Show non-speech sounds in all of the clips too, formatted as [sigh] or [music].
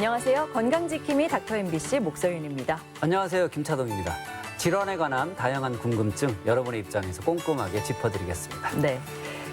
안녕하세요. 건강지킴이 닥터 MBC 목서윤입니다. 안녕하세요. 김차동입니다. 질환에 관한 다양한 궁금증 여러분의 입장에서 꼼꼼하게 짚어드리겠습니다. 네.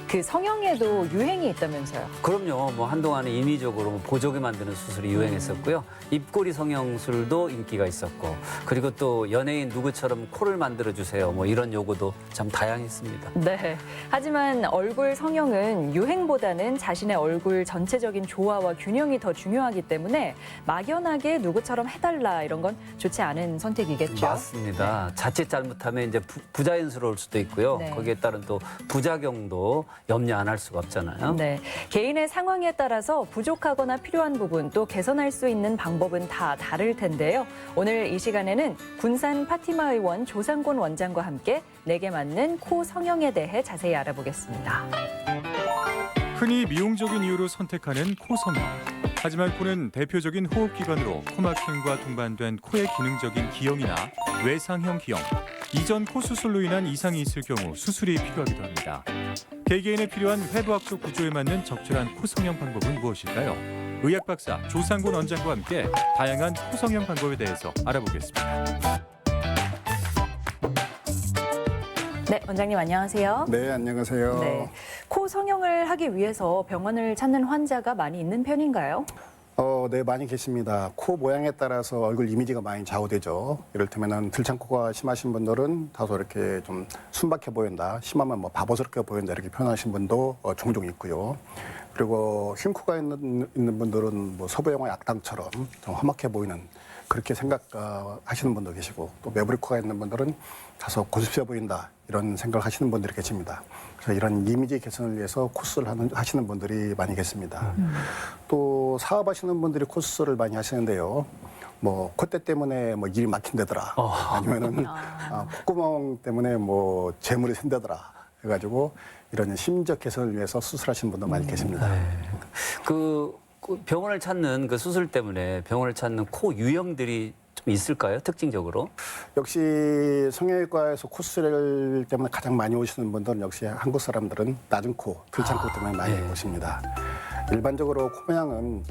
그 성형에도 유행이 있다면서요. 그럼요. 뭐 한동안은 인위적으로 뭐 보조개 만드는 수술이 유행했었고요. 입꼬리 성형술도 인기가 있었고 그리고 또 연예인 누구처럼 코를 만들어 주세요. 뭐 이런 요구도 참 다양했습니다. 네. 하지만 얼굴 성형은 유행보다는 자신의 얼굴 전체적인 조화와 균형이 더 중요하기 때문에 막연하게 누구처럼 해달라 이런 건 좋지 않은 선택이겠죠. 맞습니다. 자칫 잘못하면 이제 부, 부자연스러울 수도 있고요. 네. 거기에 따른 또 부작용도 염려 안 할 수가 없잖아요. 네. 개인의 상황에 따라서 부족하거나 필요한 부분 또 개선할 수 있는 방법은 다 다를 텐데요. 오늘 이 시간에는 군산 파티마 의원 조상곤 원장과 함께 내게 맞는 코 성형에 대해 자세히 알아보겠습니다. 흔히 미용적인 이유로 선택하는 코 성형. 하지만 코는 대표적인 호흡기관으로 코막힘과 동반된 코의 기능적인 기형이나 외상형 기형, 이전 코 수술로 인한 이상이 있을 경우 수술이 필요하기도 합니다. 개개인에 필요한 회부학적 구조에 맞는 적절한 코 성형 방법은 무엇일까요? 의학 박사 조상곤 원장과 함께 다양한 코 성형 방법에 대해서 알아보겠습니다. 네, 원장님 안녕하세요. 네, 안녕하세요. 네. 코 성형을 하기 위해서 병원을 찾는 환자가 많이 있는 편인가요? 어, 네, 많이 계십니다. 코 모양에 따라서 얼굴 이미지가 많이 좌우되죠. 이를테면은 들창코가 심하신 분들은 다소 이렇게 좀 순박해 보인다. 심하면 뭐 바보스럽게 보인다. 이렇게 표현하신 분도 어, 종종 있고요. 그리고 흰 코가 있는, 있는 분들은 뭐 서부 영화 악당처럼 좀 험악해 보이는 그렇게 생각하시는 분도 계시고 또 매부리 코가 있는 분들은 다소 고집스러 보인다 이런 생각을 하시는 분들이 계십니다. 그래서 이런 이미지 개선을 위해서 코스를 하는, 하시는 분들이 많이 계십니다. 또 사업하시는 분들이 코스를 많이 하시는데요. 뭐 콧대 때문에 뭐 일이 막힌다더라 아니면은 [laughs] 아, 콧구멍 때문에 뭐 재물이 샌다더라 해가지고 이런 심적 개선을 위해서 수술하시는 분도 많이 계십니다. 네. 그, 그 병원을 찾는 그 수술 때문에 병원을 찾는 코 유형들이 좀 있을까요? 특징적으로? 역시 성형외과에서 코스를 때문에 가장 많이 오시는 분들은 역시 한국 사람들은 낮은 코, 들창 코 때문에 많이 네. 오십니다. 일반적으로 코 모양은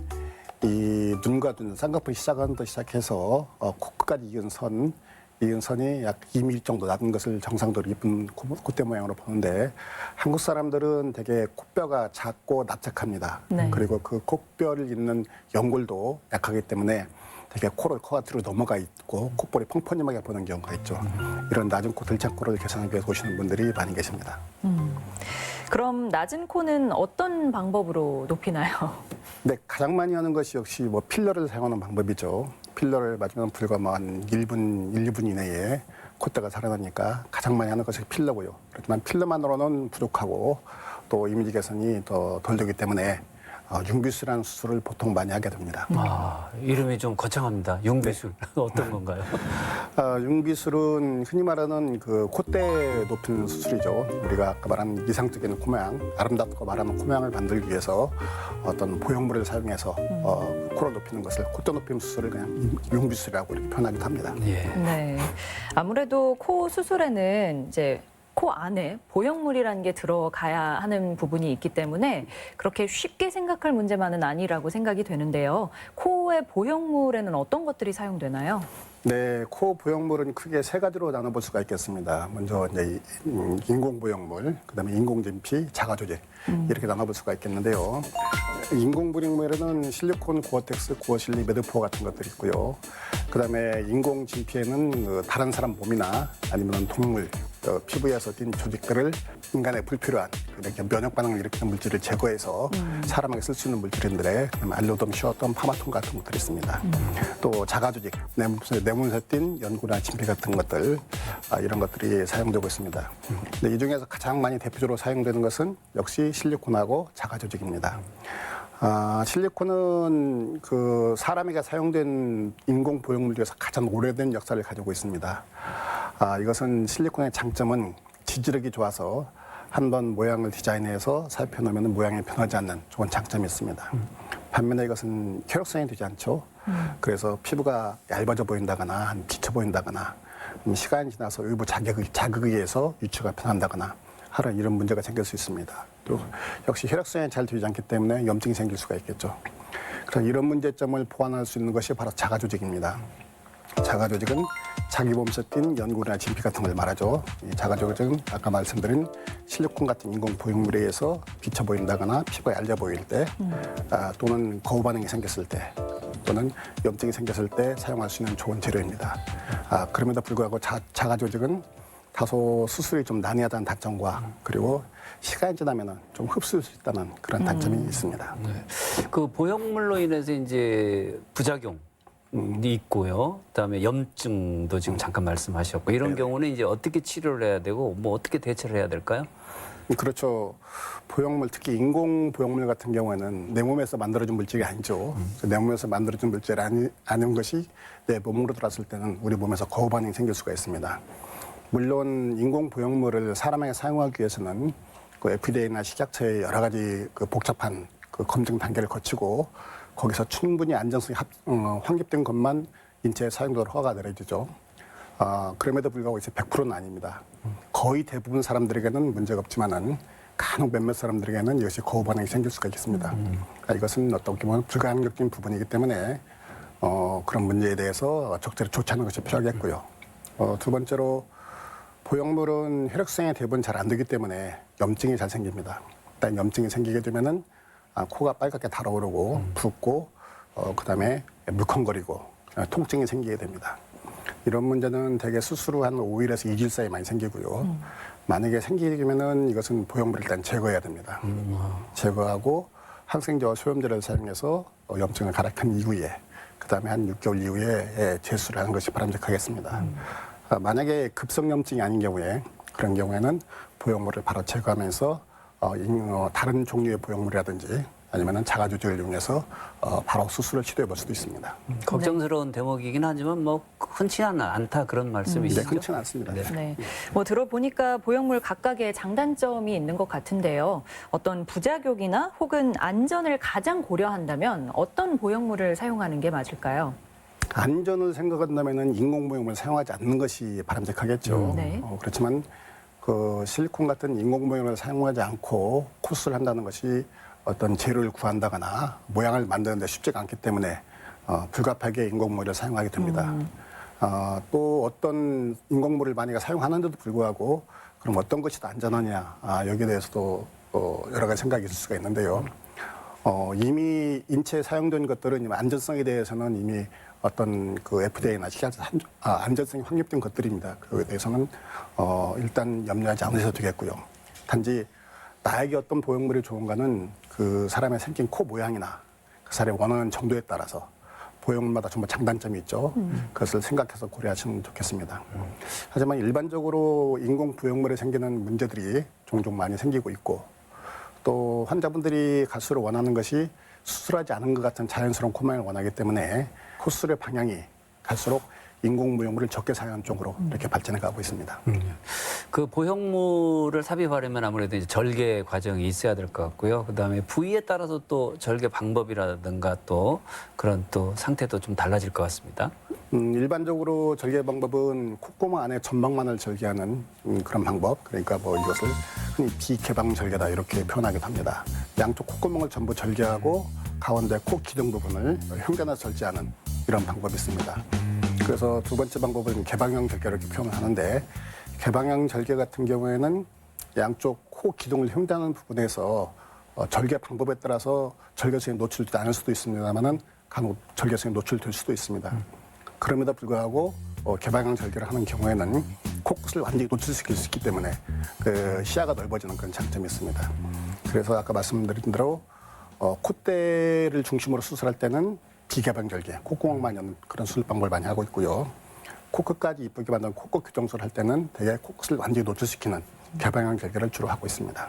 이 눈과 눈, 쌍꺼풀 시작하는 데 시작해서 어, 코끝까지 이은 선, 이은 선이 약 2mm 정도 낮은 것을 정상적으로 이쁜 코- 콧대 모양으로 보는데 한국 사람들은 되게 코뼈가 작고 납작합니다. 네. 그리고 그 코뼈를 잇는 연골도 약하기 때문에 되게 코를 코가 뒤로 넘어가 있고 콧볼이 펑퍼짐하게 보는 경우가 있죠. 이런 낮은 코 들창코를 개선하기 위해서 오시는 분들이 많이 계십니다. 그럼 낮은 코는 어떤 방법으로 높이나요? [laughs] 네, 가장 많이 하는 것이 역시 뭐 필러를 사용하는 방법이죠. 필러를 맞으면 불과 뭐 한 1분, 1, 2분 이내에 콧대가 살아나니까 가장 많이 하는 것이 필러고요. 그렇지만 필러만으로는 부족하고 또 이미지 개선이 더 덜 되기 때문에 어, 융비수라는 수술을 보통 많이 하게 됩니다. 아, 이름이 좀 거창합니다. 융비술. 어떤 건가요? 아, 융비술은 흔히 말하는 그 콧대 높이는 수술이죠. 우리가 아까 말한 이상적인 코모양, 아름답고 말하는 코모양을 만들기 위해서 어떤 보형물을 사용해서 어, 코를 높이는 것을 콧대 높임 수술을 그냥 융비술이라고 이렇게 표현하기도 합니다. 예. 네. 아무래도 코 수술에는 이제 코 안에 보형물이라는 게 들어가야 하는 부분이 있기 때문에 그렇게 쉽게 생각할 문제만은 아니라고 생각이 되는데요. 코의 보형물에는 어떤 것들이 사용되나요? 네, 코 보형물은 크게 세 가지로 나눠볼 수가 있겠습니다. 먼저 이제 이- 음, 인공 보형물, 그다음에 인공 진피, 자가 조직 이렇게 나눠볼 수가 있겠는데요. 인공 보형물에는 실리콘, 고어텍스, 고어실리, 매드포 같은 것들이 있고요. 그다음에 인공 진피에는 그 다른 사람 몸이나 아니면 동물, 어, 피부에서 띈 조직들을 인간의 불필요한 이렇게 면역 반응을 일으키는 물질을 제거해서 사람에게 쓸 수 있는 물질인데 그다음에 알로돔, 시어톰, 파마톤 같은 것들이 있습니다. 또 자가 조직, 내문에 내문에 띈 연구나 진피 같은 것들 아, 이런 것들이 사용되고 있습니다. 근데 이 중에서 가장 많이 대표적으로 사용되는 것은 역시 실리콘하고 자가 조직입니다. 아, 실리콘은 그 사람에게 사용된 인공 보형물 중에서 가장 오래된 역사를 가지고 있습니다. 아, 이것은 실리콘의 장점은 지지력이 좋아서 한 번 모양을 디자인해서 살펴놓으면 모양이 변하지 않는 좋은 장점이 있습니다. 반면에 이것은 혈액성이 되지 않죠. 그래서 피부가 얇아져 보인다거나 지쳐 보인다거나 음, 시간이 지나서 일부 자극, 자극에 의해서 유추가 변한다거나 하는 이런 문제가 생길 수 있습니다. 또 역시 혈액순환이 잘 되지 않기 때문에 염증이 생길 수가 있겠죠. 그래서 이런 문제점을 보완할 수 있는 것이 바로 자가 조직입니다. 자가 조직은 자기 몸에서 띈 연골이나 진피 같은 걸 말하죠. 이 자가 조직은 아까 말씀드린 실리콘 같은 인공 보형물에 의해서 비쳐 보인다거나 피부가 얇아 보일 때, 아, 또는 거부 반응이 생겼을 때, 또는 염증이 생겼을 때 사용할 수 있는 좋은 재료입니다. 아, 그럼에도 불구하고 자, 자가 조직은 다소 수술이 좀 난해하다는 단점과 그리고 시간이 지나면은 좀 흡수할 수 있다는 그런 단점이 있습니다. 그 보형물로 인해서 이제 부작용이 있고요. 그다음에 염증도 지금 잠깐 말씀하셨고 이런 네네. 경우는 이제 어떻게 치료를 해야 되고 뭐 어떻게 대처를 해야 될까요? 그렇죠. 보형물 특히 인공 보형물 같은 경우에는 내 몸에서 만들어진 물질이 아니죠. 그래서 내 몸에서 만들어진 물질이 아니, 아닌 것이 내 몸으로 들어왔을 때는 우리 몸에서 거부 반응이 생길 수가 있습니다. 물론 인공 보형물을 사람에게 사용하기 위해서는 그 FDA나 식약처의 여러 가지 그 복잡한 그 검증 단계를 거치고 거기서 충분히 안전성이 합, 어, 확립된 것만 인체에 사용도록 허가가 내려지죠. 아, 그럼에도 불구하고 이제 100%는 아닙니다. 거의 대부분 사람들에게는 문제가 없지만은 간혹 몇몇 사람들에게는 이것이 거부 반응이 생길 수가 있습니다. 아, 이것은 어떻게 보면 불가항력적인 부분이기 때문에 어, 그런 문제에 대해서 적절히 조치하는 것이 필요하겠고요. 어, 두 번째로 보형물은 혈액순환이 대부분 잘 안 되기 때문에 염증이 잘 생깁니다. 일단 염증이 생기게 되면은 아, 코가 빨갛게 달아오르고 붓고 어, 그다음에 물컹거리고 어, 통증이 생기게 됩니다. 이런 문제는 대개 수술 후한 5일에서 2일 사이에 많이 생기고요. 만약에 생기면은 이것은 보형물을 일단 제거해야 됩니다. 제거하고 항생제와 소염제를 사용해서 어, 염증을 가라앉힌 이후에 그다음에 한 6개월 이후에 예, 재수를 하는 것이 바람직하겠습니다. 아, 만약에 급성 염증이 아닌 경우에 그런 경우에는 보형물을 바로 제거하면서 어, 인- 어, 다른 종류의 보형물이라든지 아니면은 자가 조직을 이용해서 어, 바로 수술을 시도해 볼 수도 있습니다. 걱정스러운 대목이긴 하지만 뭐 흔치는 않다 그런 네, 말씀이시죠? 흔치는 않습니다. 네. 뭐 들어보니까 보형물 각각의 장단점이 있는 것 같은데요. 어떤 부작용이나 혹은 안전을 가장 고려한다면 어떤 보형물을 사용하는 게 맞을까요? 안전을 생각한다면은 인공보형물을 사용하지 않는 것이 바람직하겠죠. 음. 네. 어, 그렇지만 그 실리콘 같은 인공보형물을 사용하지 않고 코스를 한다는 것이 어떤 재료를 구한다거나 모양을 만드는데 쉽지가 않기 때문에 어, 불가피하게 인공물을 사용하게 됩니다. 어, 또 어떤 인공물을 만약에 사용하는데도 불구하고 그럼 어떤 것이 더 안전하냐 아, 여기에 대해서도 어, 여러 가지 생각이 있을 수가 있는데요. 어, 이미 인체에 사용된 것들은 이미 안전성에 대해서는 이미 어떤 그 FDA나 한- 아, 안전성이 확립된 것들입니다. 그에 대해서는 어, 일단 염려하지 않으셔도 되겠고요. 단지 나에게 어떤 보형물이 좋은가는 그 사람의 생긴 코 모양이나 그 사람의 원하는 정도에 따라서 보형물마다 전부 장단점이 있죠. 그것을 생각해서 고려하시면 좋겠습니다. 하지만 일반적으로 인공 보형물에 생기는 문제들이 종종 많이 생기고 있고 또 환자분들이 갈수록 원하는 것이 수술하지 않은 것 같은 자연스러운 코모양을 원하기 때문에 코수술의 방향이 갈수록 인공무용물을 적게 사용하는 쪽으로 이렇게 발전해 가고 있습니다. 그 보형물을 삽입하려면 아무래도 이제 절개 과정이 있어야 될 것 같고요. 그다음에 부위에 따라서 또 절개 방법이라든가 또 그런 또 상태도 좀 달라질 것 같습니다. 음, 일반적으로 절개 방법은 콧구멍 안에 점막만을 절개하는 음, 그런 방법. 그러니까 뭐 이것을 흔히 비개방 절개다 이렇게 표현하기도 합니다. 양쪽 콧구멍을 전부 절개하고 가운데 코 기둥 부분을 흉겨나 절제하는 이런 방법이 있습니다. 그래서 두 번째 방법은 개방형 이렇게 표현하는데 개방형 절개 같은 경우에는 양쪽 코 기둥을 흉다는 부분에서 어, 절개 방법에 따라서 절개성이 노출되지 않을 수도 있습니다만은 간혹 절개성이 노출될 수도 있습니다. 그럼에도 불구하고 어, 개방형 절개를 하는 경우에는 코끝을 완전히 노출시킬 수 있기 때문에 그 시야가 넓어지는 그런 장점이 있습니다. 그래서 아까 말씀드린 대로 어, 콧대를 중심으로 수술할 때는 비개방 절개, 콧구멍만 여는 그런 수술 방법을 많이 하고 있고요. 코끝까지 이쁘게 만든 코끝 교정술을 할 때는 대개 코끝을 완전히 노출시키는 개방형 절개를 주로 하고 있습니다.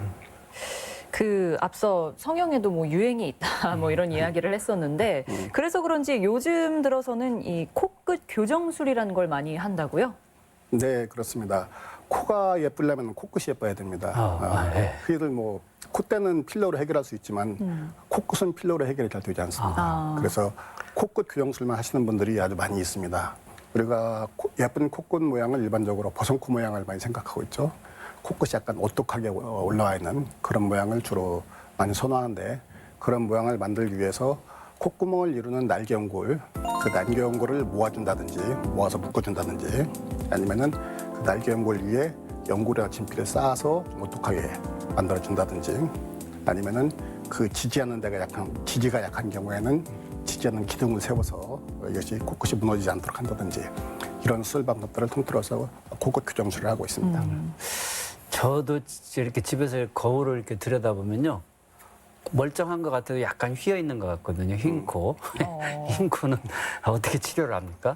그 앞서 성형에도 뭐 유행이 있다 [laughs] 뭐 이런 이야기를 했었는데 그래서 그런지 요즘 들어서는 이 코끝 교정술이라는 걸 많이 한다고요? 네, 그렇습니다. 코가 예쁘려면 코끝이 예뻐야 됩니다. 아, 아, 예. 흔히들 뭐 콧대는 필러로 해결할 수 있지만 코끝은 필러로 해결이 잘 되지 않습니다. 아. 그래서 코끝 교정술만 하시는 분들이 아주 많이 있습니다. 우리가 코- 예쁜 코끝 모양을 일반적으로 버선코 모양을 많이 생각하고 있죠. 코끝이 약간 오똑하게 올라와 있는 그런 모양을 주로 많이 선호하는데 그런 모양을 만들기 위해서 콧구멍을 이루는 날개 연골, 그 날개 연골을 모아준다든지 모아서 묶어준다든지 아니면은 그 날개 연골 위에 연골이나 진피를 쌓아서 오똑하게 만들어준다든지 아니면은 그 지지하는 데가 약한 지지가 약한 경우에는 지지하는 기둥을 세워서 이것이 코끝이 무너지지 않도록 한다든지 이런 수술 방법들을 통틀어서 코끝 교정술을 하고 있습니다. 저도 이렇게 집에서 거울을 이렇게 들여다보면요. 멀쩡한 것 같아도 약간 휘어 있는 것 같거든요. 흰 코. 어. [laughs] 흰 코는 어떻게 치료를 합니까?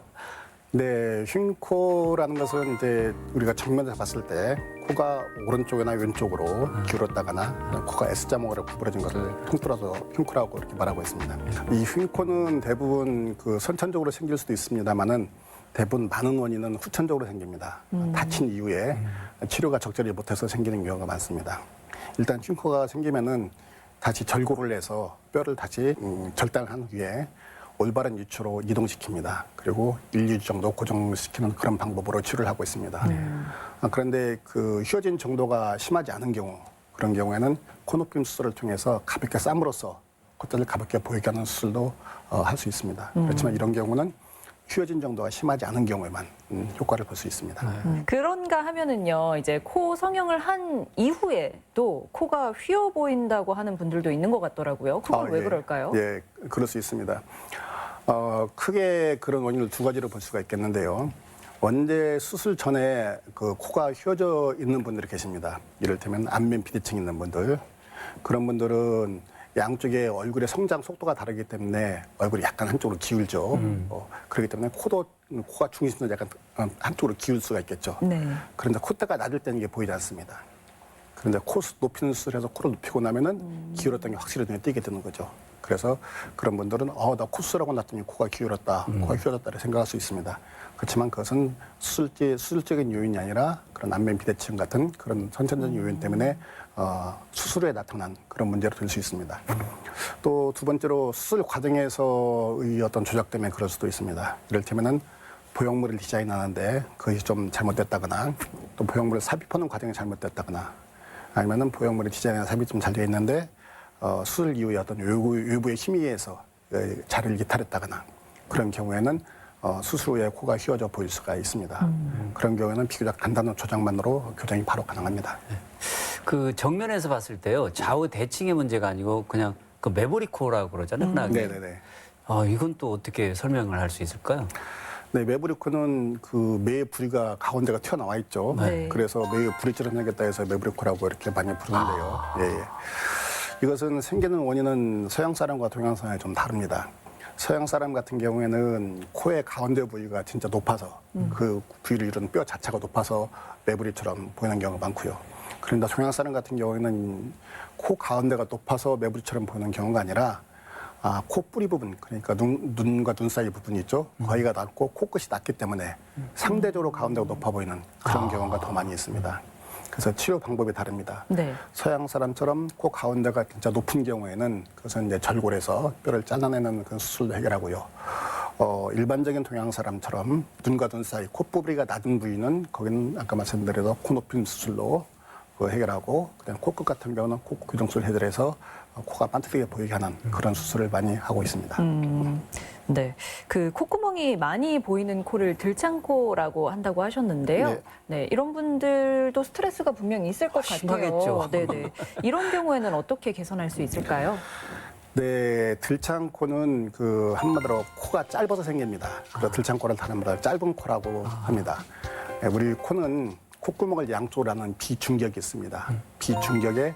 네, 흰 코라는 것은 이제 우리가 정면에서 봤을 때 코가 오른쪽이나 왼쪽으로 기울었다거나 코가 S자목으로 구부러진 것을 통틀어서 흰코라고 이렇게 말하고 있습니다. 이 흰코는 대부분 그 선천적으로 생길 수도 있습니다만은 대부분 많은 원인은 후천적으로 생깁니다. 다친 이후에 치료가 적절히 못해서 생기는 경우가 많습니다. 일단 흰코가 생기면은 다시 절골을 해서 뼈를 다시 음, 절단한 후에 올바른 위치로 이동시킵니다. 그리고 1, 2주 정도 고정시키는 그런 방법으로 치료를 하고 있습니다. 아, 그런데 그 휘어진 정도가 심하지 않은 경우 그런 경우에는 코높임 수술을 통해서 가볍게 쌈으로써 콧대를 가볍게 보이게 하는 수술도 어, 할 수 있습니다. 그렇지만 이런 경우는 휘어진 정도가 심하지 않은 경우에만 음, 효과를 볼 수 있습니다. 음, 그런가 하면은요, 이제 코 성형을 한 이후에도 코가 휘어 보인다고 하는 분들도 있는 것 같더라고요. 그건 아, 왜 예. 그럴까요? 예, 그럴 수 있습니다. 어, 크게 그런 원인을 두 가지로 볼 수가 있겠는데요. 원래 수술 전에 그 코가 휘어져 있는 분들이 계십니다. 이를테면 안면 비대증 있는 분들. 그런 분들은 양쪽에 얼굴의 성장 속도가 다르기 때문에 얼굴이 약간 한쪽으로 기울죠. 어, 그렇기 때문에 코도 코가 중심도 약간 어, 한쪽으로 기울 수가 있겠죠. 네. 그런데 콧대가 낮을 때는 이게 보이지 않습니다. 그런데 코 수- 높이는 수술해서 코를 높이고 나면은 기울었던 게 확실히 눈에 띄게 되는 거죠. 그래서 그런 분들은 어, 나 코수술하고 났더니 코가 기울었다, 코가 휘어졌다를 생각할 수 있습니다. 그렇지만 그것은 수술제, 수술적인 요인이 아니라 그런 안면 비대증 같은 그런 선천적인 요인 때문에 어, 수술 후에 나타난 그런 문제로 될 수 있습니다. 또 두 번째로 수술 과정에서의 어떤 조작 때문에 그럴 수도 있습니다. 이를테면은 보형물을 디자인하는데 그것이 좀 잘못됐다거나 또 보형물을 삽입하는 과정이 잘못됐다거나 아니면은 보형물의 디자인이나 삽입이 좀 잘 되어 있는데 어, 수술 이후에 어떤 외부, 외부의 힘에 의해서 에, 자리를 이탈했다거나 그런 경우에는 어, 수술 후에 코가 휘어져 보일 수가 있습니다. 그런 경우에는 비교적 간단한 조작만으로 교정이 바로 가능합니다. 그 정면에서 봤을 때요. 좌우 대칭의 문제가 아니고 그냥 그 메모리 코라고 그러잖아요. 흔하게. 네네네. 아, 이건 또 어떻게 설명을 할 수 있을까요? 네, 메브리코는 그 매의 부리가 가운데가 튀어나와 있죠. 네. 그래서 매의 부리처럼 생겼다 해서 메브리코라고 이렇게 많이 부르는데요. 예, 예. 이것은 생기는 원인은 서양 사람과 동양 사람이 좀 다릅니다. 서양 사람 같은 경우에는 코의 가운데 부위가 진짜 높아서 그 부위를 이루는 뼈 자체가 높아서 매부리처럼 보이는 경우가 많고요. 그런데 동양 사람 같은 경우에는 코 가운데가 높아서 매부리처럼 보이는 경우가 아니라 아, 코 뿌리 부분, 그러니까 눈, 눈과 눈 사이 부분이 있죠. 거기가 낮고 코끝이 낮기 때문에 상대적으로 가운데가 높아 보이는 그런 경우가 더 많이 있습니다. 그래서 치료 방법이 다릅니다. 네. 서양 사람처럼 코 가운데가 진짜 높은 경우에는 그것은 이제 절골해서 뼈를 잘라내는 그런 수술도 해결하고요. 어, 일반적인 동양 사람처럼 눈과 눈 사이 콧부리가 낮은 부위는 거기는 아까 말씀드린 코 높임 수술로 그 해결하고 그다음 코끝 같은 경우는 코 교정술 해결해서 어, 코가 반듯하게 보이게 하는 그런 수술을 많이 하고 있습니다. 음, 네. 그 콧구멍이 많이 보이는 코를 들창코라고 한다고 하셨는데요. 네. 네. 이런 분들도 스트레스가 분명히 있을 것 같아요. 심하겠죠. 네네. 이런 경우에는 어떻게 개선할 수 있을까요? 네, 들창코는 그 한마디로 코가 짧아서 생깁니다. 그래서 들창코를 다른 말로 짧은 코라고 합니다. 네, 우리 코는 콧구멍을 양쪽으로 하는 비중격이 있습니다. 비중격에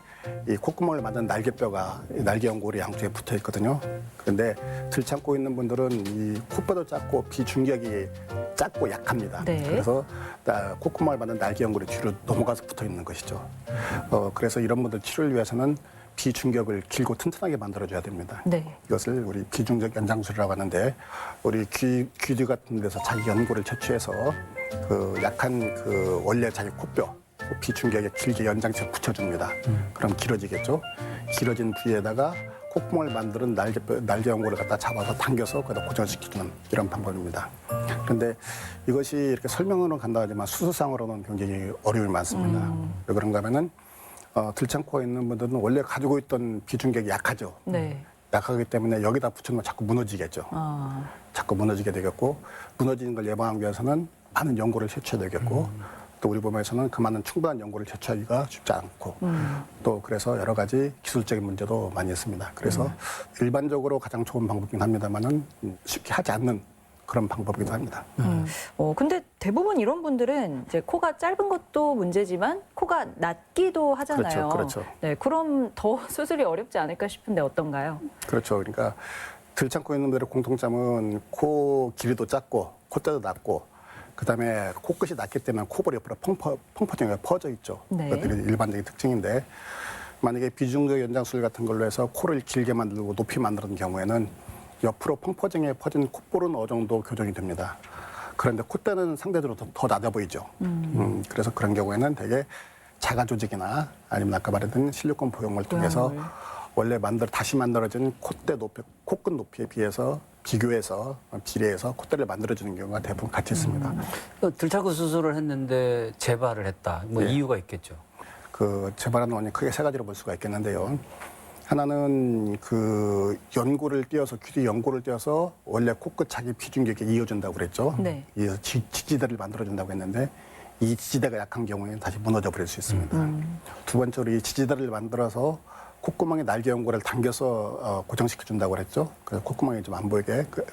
이 콧구멍을 만든 날개뼈가 이 날개 연골이 양쪽에 붙어 있거든요. 그런데 들창코 있는 분들은 이 콧뼈도 작고 비중격이 작고 약합니다. 네. 그래서 나- 콧구멍을 만든 날개 연골이 뒤로 넘어가서 붙어 있는 것이죠. 어, 그래서 이런 분들 치료를 위해서는 비중격을 길고 튼튼하게 만들어줘야 됩니다. 네. 이것을 우리 비중적 연장술이라고 하는데 우리 귀, 귀 뒤 같은 데서 자기 연골을 채취해서 그 약한 그 원래 자기 코뼈 그 비중격에 길게 연장체를 붙여줍니다. 그럼 길어지겠죠. 길어진 부위에다가 콧구멍을 만드는 날개, 날개 연골을 갖다 잡아서 당겨서 거기다 고정시켜주는 이런 방법입니다. 그런데 이것이 이렇게 설명으로는 간단하지만 수술상으로는 굉장히 어려움이 많습니다. 왜 그런가 하면은 어, 들창코가 있는 분들은 원래 가지고 있던 비중격이 약하죠. 네. 약하기 때문에 여기다 붙이면 자꾸 무너지겠죠. 아, 자꾸 무너지게 되겠고 무너지는 걸 예방하기 위해서는 많은 연고를 채취해야 되겠고 또 우리 몸에서는 그 많은 충분한 연고를 채취하기가 쉽지 않고 또 그래서 여러 가지 기술적인 문제도 많이 있습니다. 그래서 일반적으로 가장 좋은 방법이긴 합니다만은 쉽게 하지 않는 그런 방법이기도 합니다. 어, 근데 대부분 이런 분들은 이제 코가 짧은 것도 문제지만 코가 낮기도 하잖아요. 그렇죠, 그렇죠. 네, 그럼 더 [laughs] 수술이 어렵지 않을까 싶은데 어떤가요? 그렇죠. 그러니까 들창코 있는 분들의 공통점은 코 길이도 작고 콧대도 낮고 그다음에 코끝이 낮기 때문에 코볼 옆으로 펑퍼 펑퍼정이 퍼져 있죠. 네. 그것들이 일반적인 특징인데 만약에 비중적 연장술 같은 걸로 해서 코를 길게 만들고 높이 만드는 경우에는 옆으로 펑퍼정에 퍼진 콧볼은 어느 정도 교정이 됩니다. 그런데 콧대는 상대적으로 더, 더 낮아 보이죠. 음, 그래서 그런 경우에는 되게 자가 조직이나 아니면 아까 말했던 실리콘 보형물을 통해서 보형물. 원래 만들 다시 만들어진 콧대 높이 코끝 높이에 비해서 비교해서 비례해서 콧대를 만들어주는 경우가 대부분 같이 있습니다. 그 들창코 수술을 했는데 재발을 했다. 뭐 예. 이유가 있겠죠. 그 재발하는 원인 크게 세 가지로 볼 수가 있겠는데요. 하나는 그 연고를 띄어서 귀뒤 연고를 띄어서 원래 코끝 자기 비중격에 이어준다고 그랬죠. 네. 이어서 지, 지지대를 만들어준다고 했는데 이 지지대가 약한 경우에는 다시 무너져 버릴 수 있습니다. 두 번째로 이 지지대를 만들어서 콧구멍에 날개 연고를 당겨서 어, 고정시켜 준다고 그랬죠. 그래서 콧구멍이 좀 안 보이게. 그,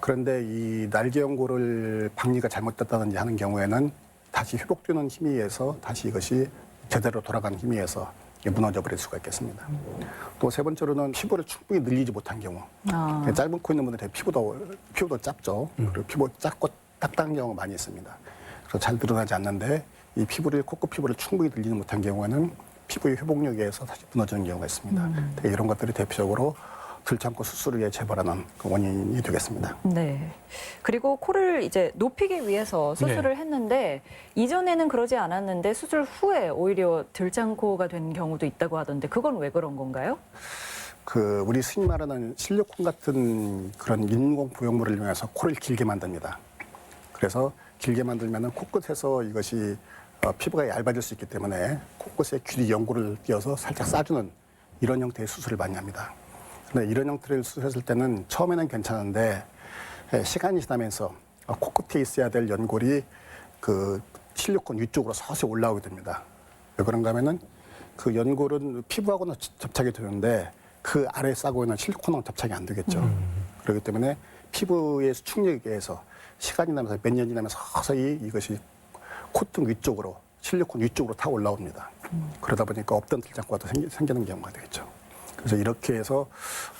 그런데 이 날개 연고를 방리가 잘못됐다든지 하는 경우에는 다시 회복되는 힘에 의해서 다시 이것이 제대로 돌아가는 힘에 의해서 무너져 버릴 수가 있겠습니다. 또 세 번째로는 피부를 충분히 늘리지 못한 경우. 아, 짧은 코 있는 분들 되게 피부도 피부도 짧죠. 그리고 피부 작고 딱딱한 경우가 많이 있습니다. 그래서 잘 드러나지 않는데 이 피부를 코끝 피부를 충분히 늘리지 못한 경우에는 피부의 회복력에 의해서 다시 무너지는 경우가 있습니다. 되게 이런 것들이 대표적으로 들창코 수술을 위해 재발하는 그 원인이 되겠습니다. 네. 그리고 코를 이제 높이기 위해서 수술을 네. 했는데 이전에는 그러지 않았는데 수술 후에 오히려 들창코가 된 경우도 있다고 하던데 그건 왜 그런 건가요? 그 우리 흔히 말하는 실리콘 같은 그런 인공 보형물을 이용해서 코를 길게 만듭니다. 그래서 길게 만들면은 코끝에서 이것이 어, 피부가 얇아질 수 있기 때문에 코끝에 귀리 연고를 띄어서 살짝 싸주는 이런 형태의 수술을 많이 합니다. 근데 이런 형태를 수술했을 때는 처음에는 괜찮은데 예, 시간이 지나면서 어, 코끝에 있어야 될 연골이 그 실리콘 위쪽으로 서서히 올라오게 됩니다. 왜 그런가 하면은 그 연골은 피부하고는 지- 접착이 되는데 그 아래에 싸고 있는 실리콘하고 접착이 안 되겠죠. 그렇기 때문에 피부의 수축력에 의해서 시간이 나면서 몇 년이 나면서 서서히 이것이 콧등 위쪽으로 실리콘 위쪽으로 타 올라옵니다. 그러다 보니까 없던 들장과도 생기, 생기 는 경우가 되겠죠. 그래서 이렇게 해서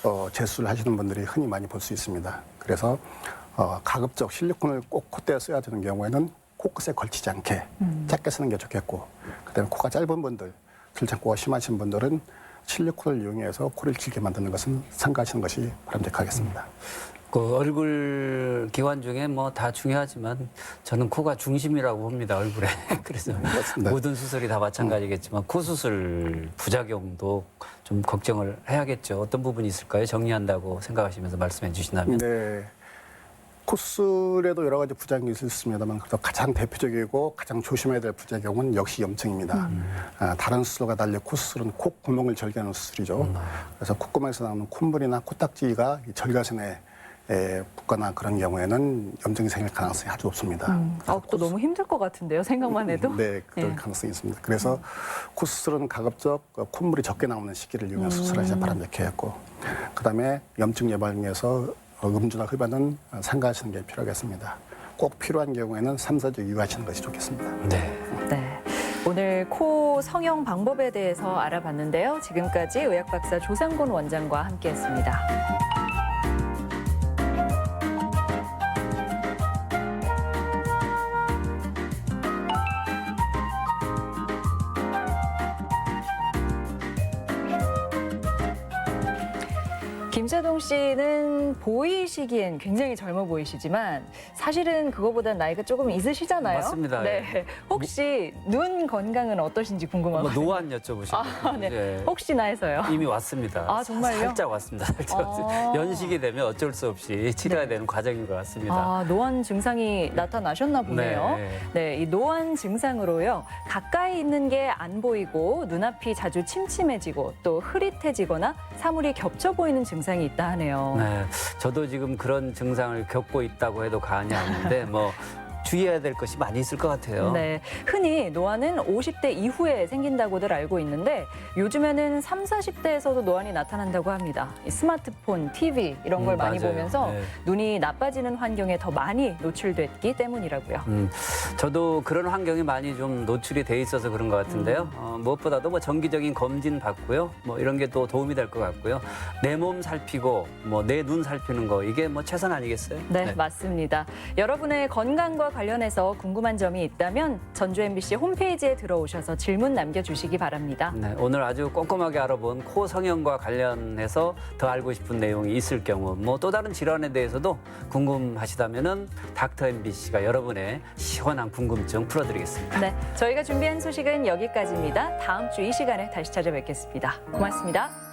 어, 재수를 하시는 분들이 흔히 많이 볼 수 있습니다. 그래서 어, 가급적 실리콘을 꼭 콧대에 써야 되는 경우에는 코끝에 걸치지 않게 짧게 쓰는 게 좋겠고 그다음에 코가 짧은 분들 들창코가 심하신 분들은 실리콘을 이용해서 코를 길게 만드는 것은 삼가하시는 것이 바람직하겠습니다. 그 얼굴 기관 중에 뭐 다 중요하지만 저는 코가 중심이라고 봅니다 얼굴에 [laughs] 그래서 맞습니다. 모든 수술이 다 마찬가지겠지만 코 수술 부작용도 좀 걱정을 해야겠죠 어떤 부분이 있을까요 정리한다고 생각하시면서 말씀해 주신다면 네. 코술에도 여러 가지 부작용이 있습니다만 그래도 가장 대표적이고 가장 조심해야 될 부작용은 역시 염증입니다. 아, 다른 수술과 달리 코수술은 콧구멍을 절개하는 수술이죠. 그래서 콧구멍에서 나오는 콧물이나 코딱지가 이 절가선에 에, 붙거나 그런 경우에는 염증이 생길 가능성이 아주 높습니다. 아, 또 너무 힘들 것 같은데요. 생각만 해도. 네, 그럴 예. 가능성이 있습니다. 그래서 코수술은 가급적 그 콧물이 적게 나오는 시기를 이용해서 수술하셔야 바람직했고, 그 다음에 염증 예방을 위해서 음주나 흡연은 삼가하시는 게 필요하겠습니다. 꼭 필요한 경우에는 삼사주 유의하시는 것이 좋겠습니다. 네. 네. 오늘 코 성형 방법에 대해서 알아봤는데요. 지금까지 의학 박사 조상곤 원장과 함께했습니다. 씨는 보이시기엔 굉장히 젊어 보이시지만 사실은 그거보다 나이가 조금 있으시잖아요. 맞습니다. 네. 혹시 눈 건강은 어떠신지 한번 궁금합니다. 노안 여쭤보시면 아, 네. 혹시나 해서요. 이미 왔습니다. 아, 정말요? 살짝 왔습니다. [laughs] 살짝 아. 연식이 되면 어쩔 수 없이 치러야 되는 과정인 것 같습니다. 아, 노안 증상이 나타나셨나 보네요. 네. 네, 이 노안 증상으로요. 가까이 있는 게 안 보이고 눈앞이 자주 침침해지고 또 흐릿해지거나 사물이 겹쳐 보이는 증상 증상이 있다 하네요. 네, 저도 지금 그런 증상을 겪고 있다고 해도 과언이 아닌데 뭐 주의해야 될 것이 많이 있을 것 같아요. 네, 흔히 노안은 50대 이후에 생긴다고들 알고 있는데 요즘에는 3, 40대에서도 노안이 나타난다고 합니다. 이 스마트폰, TV 이런 걸 음, 많이 맞아요. 보면서 네. 눈이 나빠지는 환경에 더 많이 노출됐기 때문이라고요. 음, 저도 그런 환경이 많이 좀 노출이 돼 있어서 그런 것 같은데요. 음. 어, 무엇보다도 뭐 정기적인 검진 받고요. 뭐 이런 게 또 도움이 될 것 같고요. 내 몸 살피고 뭐 내 눈 살피는 거 이게 뭐 최선 아니겠어요? 네, 맞습니다. 여러분의 건강과 관련해서 궁금한 점이 있다면 전주 MBC 홈페이지에 들어오셔서 질문 남겨주시기 바랍니다. 네, 오늘 아주 꼼꼼하게 알아본 코 성형과 관련해서 더 알고 싶은 내용이 있을 경우 뭐 또 다른 질환에 대해서도 궁금하시다면은 닥터 MBC가 여러분의 시원한 궁금증 풀어드리겠습니다. 네, 저희가 준비한 소식은 여기까지입니다. 다음 주 이 시간에 다시 찾아뵙겠습니다. 고맙습니다.